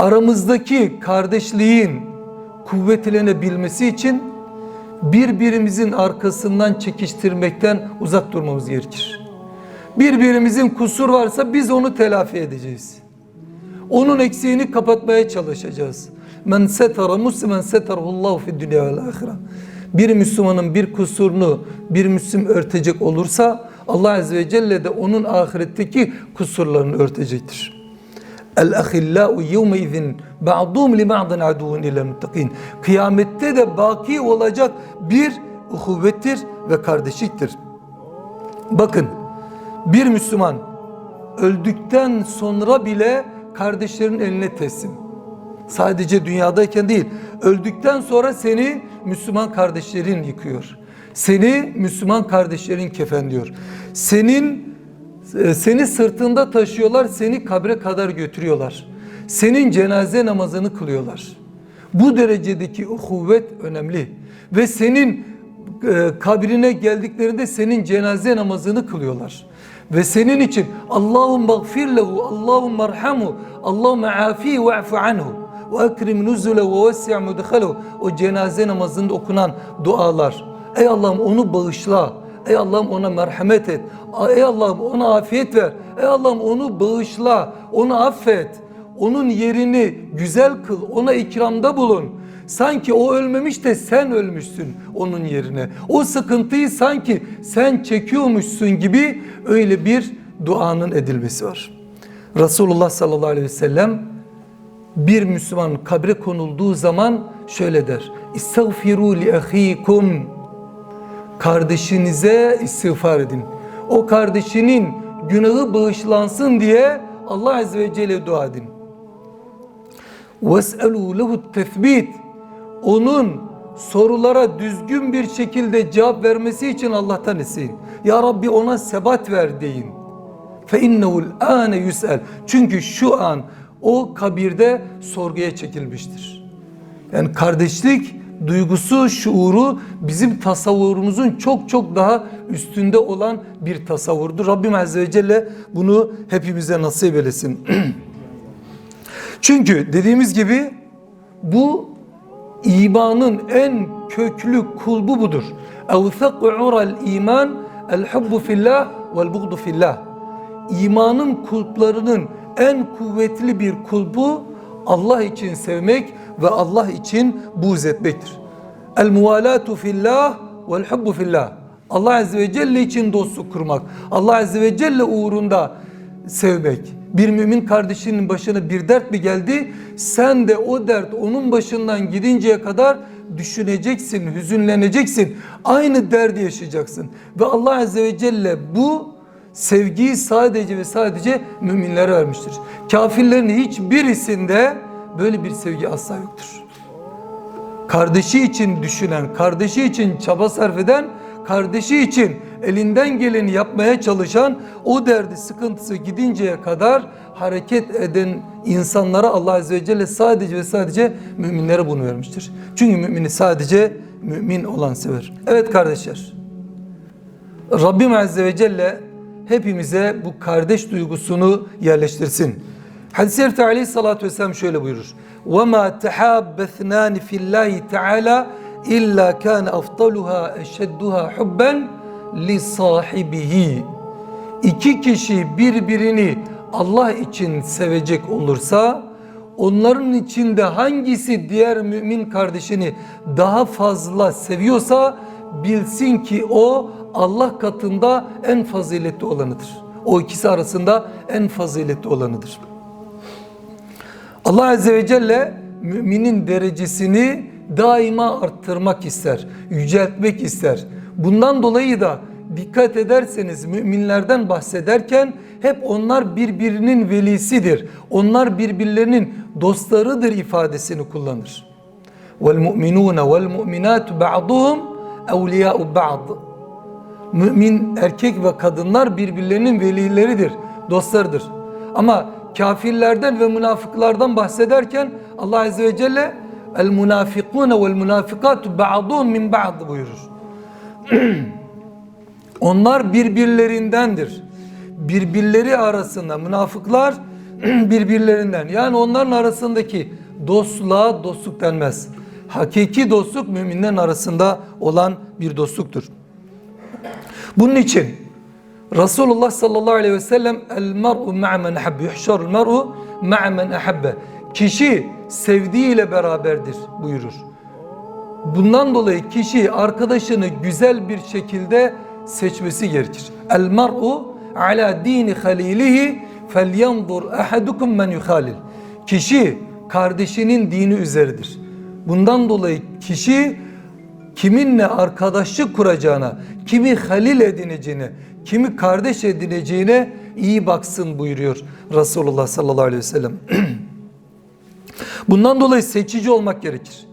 aramızdaki kardeşliğin kuvvetlenebilmesi için birbirimizin arkasından çekiştirmekten uzak durmamız gerekir. Birbirimizin kusur varsa biz onu telafi edeceğiz. Onun eksiğini kapatmaya çalışacağız. Men setara muslimen setarahullahu fid dünya vel. Bir Müslümanın bir kusurunu bir Müslüm örtecek olursa Allah Azze ve Celle de onun ahiretteki kusurlarını örtecektir. El ahillau yevme izin ba'dum li ba'din aduvun ile muttakin. Kıyamette de baki olacak bir uhuvvettir ve kardeşliktir. Bakın bir Müslüman öldükten sonra bile kardeşlerin eline teslim. Sadece dünyadayken değil, öldükten sonra seni Müslüman kardeşlerin yıkıyor. Seni Müslüman kardeşlerin kefenliyor. Senin seni sırtında taşıyorlar, seni kabre kadar götürüyorlar. Senin cenaze namazını kılıyorlar. Bu derecedeki uhuvvet önemli. Ve senin e, kabrine geldiklerinde senin cenaze namazını kılıyorlar. Ve senin için Allahum mağfir lehu, Allahum merhamu, Allahum afi ve afu anhu ve ekrim nuzule ve vesi' mudhalu. O cenaze namazında okunan dualar. Ey Allah'ım onu bağışla. Ey Allah'ım ona merhamet et. Ey Allah'ım ona afiyet ver. Ey Allah'ım onu bağışla. Onu affet. Onun yerini güzel kıl. Ona ikramda bulun. Sanki o ölmemiş de sen ölmüşsün onun yerine. O sıkıntıyı sanki sen çekiyormuşsun gibi öyle bir duanın edilmesi var. Resulullah sallallahu aleyhi ve sellem bir Müslüman kabre konulduğu zaman şöyle der. İstagfiru li ahikum Kardeşinize istiğfar edin. O kardeşinin günahı bağışlansın diye Allah Azze ve Celle dua edin. وَاسْأَلُوا لَهُ التَّثْبِيتِ Onun sorulara düzgün bir şekilde cevap vermesi için Allah'tan isteyin. Ya Rabbi ona sebat ver deyin. فَاِنَّهُ الْآنَ يُسْأَلْ Çünkü şu an o kabirde sorguya çekilmiştir. Yani kardeşlik duygusu, şuuru bizim tasavvurumuzun çok çok daha üstünde olan bir tasavvurdur. Rabbim Azze ve Celle bunu hepimize nasip eylesin. Çünkü dediğimiz gibi bu imanın en köklü kulbu budur. اَوْثَقُ عُرَ الْا۪يمَانِ الْحُبُّ فِي اللّٰهِ وَالْبُغْضُ فِي اللّٰهِ İmanın kulplarının en kuvvetli bir kulbu Allah için sevmek ve Allah için buğz etmektir. El muvalatu fillah vel hubbu fillah. Allah Azze ve Celle için dostluk kurmak. Allah Azze ve Celle uğrunda sevmek. Bir mümin kardeşinin başına bir dert mi geldi? Sen de o dert onun başından gidinceye kadar düşüneceksin, hüzünleneceksin. Aynı derdi yaşayacaksın. Ve Allah Azze ve Celle bu sevgiyi sadece ve sadece müminlere vermiştir. Kafirlerin hiçbirisinde böyle bir sevgi asla yoktur. Kardeşi için düşünen, kardeşi için çaba sarf eden, kardeşi için elinden geleni yapmaya çalışan, o derdi sıkıntısı gidinceye kadar hareket eden insanlara Allah Azze ve Celle sadece ve sadece müminlere bunu vermiştir. Çünkü mümini sadece mümin olan sever. Evet kardeşler. Rabbim Azze ve Celle hepimize bu kardeş duygusunu yerleştirsin. Hadis-i şerifte aleyhissalatü vesselam şöyle buyurur. وَمَا تَحَابَّ اثْنَانِ فِي اللّٰهِ تَعَالَى اِلَّا كَانَ اَفْضَلُهَا اَشَدُّهَا حُبًّا لِصَاحِبِهِ İki kişi birbirini Allah için sevecek olursa onların içinde hangisi diğer mümin kardeşini daha fazla seviyorsa bilsin ki o Allah katında en faziletli olanıdır. O ikisi arasında en faziletli olanıdır. Allah Azze ve Celle müminin derecesini daima arttırmak ister, yüceltmek ister. Bundan dolayı da dikkat ederseniz müminlerden bahsederken hep onlar birbirinin velisidir. Onlar birbirlerinin dostlarıdır ifadesini kullanır. Vel mu'minat ba'duhum evliya'u ba'd. Mümin erkek ve kadınlar birbirlerinin velileridir, dostlarıdır. Ama kafirlerden ve münafıklardan bahsederken Allah Azze ve Celle el munafikune vel munafikat ba'dun min ba'd buyurur. Onlar birbirlerindendir. Birbirleri arasında münafıklar birbirlerinden yani onların arasındaki dostluğa dostluk denmez. Hakiki dostluk müminlerin arasında olan bir dostluktur. Bunun için Resulullah sallallahu aleyhi ve sellem el mer'u ma'a men ahabbe yuhşarul mer'u ma'a men ahabbe kişi sevdiğiyle beraberdir buyurur. Bundan dolayı kişi arkadaşını güzel bir şekilde seçmesi gerekir. El mer'u ala dini halilihi felyanzur ahadukum men yuhalil. Kişi kardeşinin dini üzeridir. Bundan dolayı kişi kiminle arkadaşlık kuracağına, kimi halil edineceğine, kimi kardeş edineceğine iyi baksın buyuruyor Resulullah sallallahu aleyhi ve sellem. Bundan dolayı seçici olmak gerekir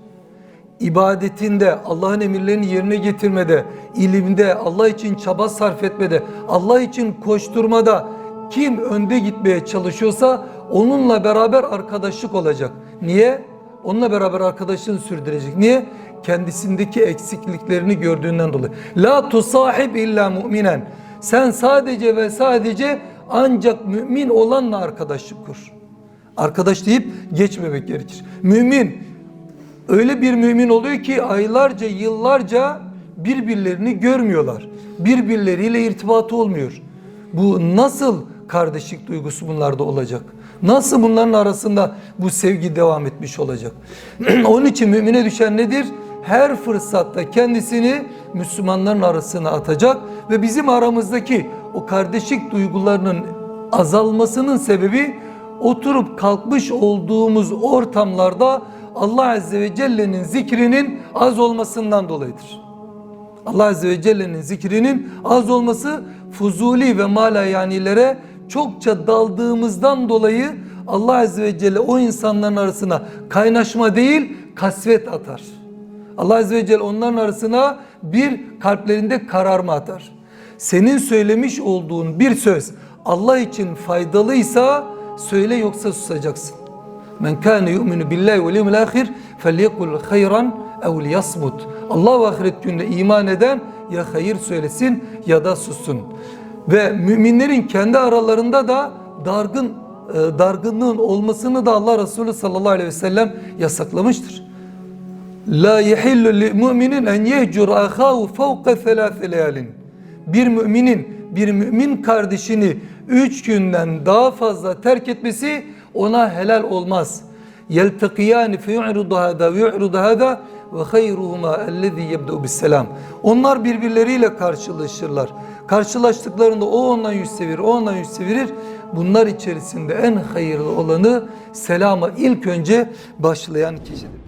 ibadetinde, Allah'ın emirlerini yerine getirmede, ilimde, Allah için çaba sarf etmede, Allah için koşturmada kim önde gitmeye çalışıyorsa onunla beraber arkadaşlık olacak. Niye? Onunla beraber arkadaşlığını sürdürecek. Niye? Kendisindeki eksikliklerini gördüğünden dolayı. La tusahib illa mu'minen. Sen sadece ve sadece ancak mümin olanla arkadaşlık kur. Arkadaş deyip geçmemek gerekir. Mümin öyle bir mümin oluyor ki aylarca, yıllarca birbirlerini görmüyorlar. Birbirleriyle irtibatı olmuyor. Bu nasıl kardeşlik duygusu bunlarda olacak? Nasıl bunların arasında bu sevgi devam etmiş olacak? Onun için mümine düşen nedir? Her fırsatta kendisini Müslümanların arasına atacak ve bizim aramızdaki o kardeşlik duygularının azalmasının sebebi oturup kalkmış olduğumuz ortamlarda Allah Azze ve Celle'nin zikrinin az olmasından dolayıdır. Allah Azze ve Celle'nin zikrinin az olması fuzuli ve malayanilere çokça daldığımızdan dolayı Allah Azze ve Celle o insanların arasına kaynaşma değil kasvet atar. Allah Azze ve Celle onların arasına bir kalplerinde kararma atar. Senin söylemiş olduğun bir söz Allah için faydalıysa söyle yoksa susacaksın. Men kana yu'minu billahi vel yevmil ahir felyekul hayran ev liyasmut. Allah ve ahiret gününe iman eden ya hayır söylesin ya da sussun. Ve müminlerin kendi aralarında da dargın e, dargınlığın olmasını da Allah Resulü sallallahu aleyhi ve sellem yasaklamıştır. La yehillu li müminin en yehcur ahahu fevka thelâfe leyalin. Bir müminin bir mümin kardeşini üç günden daha fazla terk etmesi ona helal olmaz. Yeltakiyani fe yu'rudu hada ve yu'rudu hada ve hayruhuma ellezî yebde'u bisselam. Onlar birbirleriyle karşılaşırlar. Karşılaştıklarında o ondan yüz çevirir, o ondan yüz çevirir. Bunlar içerisinde en hayırlı olanı selama ilk önce başlayan kişidir.